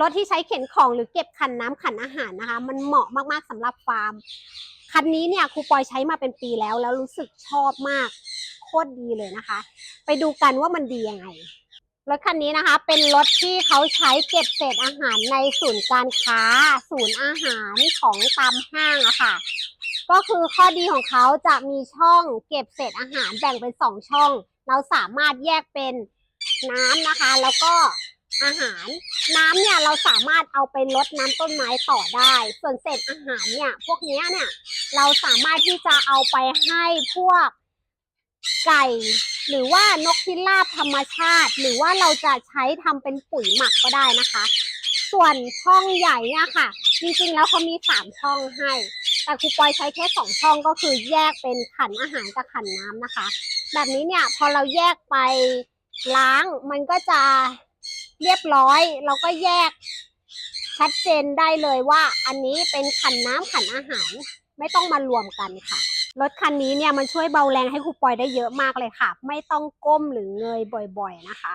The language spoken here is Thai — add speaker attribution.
Speaker 1: รถที่ใช้เข็นของหรือเก็บขันน้ำขันอาหารนะคะ มันเหมาะมากๆสำหรับฟาร์ม คันนี้เนี่ยครูปอยใช้มาเป็นปีแล้ว แล้วรู้สึกชอบมาก โคตรดีเลยนะคะ ไปดูกันว่ามันดียังไง รถคันนี้นะคะ เป็นรถที่เขาใช้เก็บเศษอาหารในศูนย์การค้า ศูนย์อาหารของตามห้างอะค่ะ ก็คือข้อดีของเขาจะมีช่องเก็บเศษอาหารแบ่งเป็นสองช่อง เราสามารถแยกเป็นน้ำนะคะ แล้วก็ อาหาร น้ำเนี่ยเราสามารถเอาไปลดน้ำต้นไม้ต่อได้ ส่วนเศษอาหารเนี่ยพวกนี้เนี่ยเราสามารถที่จะเอาไปให้พวกไก่ หรือว่านกพิราบธรรมชาติ หรือว่าเราจะใช้ทำเป็นปุ๋ยหมักก็ได้นะคะ ส่วนช่องใหญ่เนี่ยค่ะ จริงๆแล้วเขามีสามช่องให้ แต่ครูปอยใช้แค่สองช่องก็คือแยกเป็นขันอาหารกับขันน้ำนะคะ แบบนี้เนี่ยพอเราแยกไปล้างมันก็จะ เรียบร้อย เราก็แยกชัดเจนได้เลยว่าอันนี้เป็นขันน้ำขันอาหาร ไม่ต้องมารวมกันค่ะ รถคันนี้เนี่ยมันช่วยเบาแรงให้ครูปอยได้เยอะมากเลยค่ะ ไม่ต้องก้มหรือเงยบ่อยๆนะคะ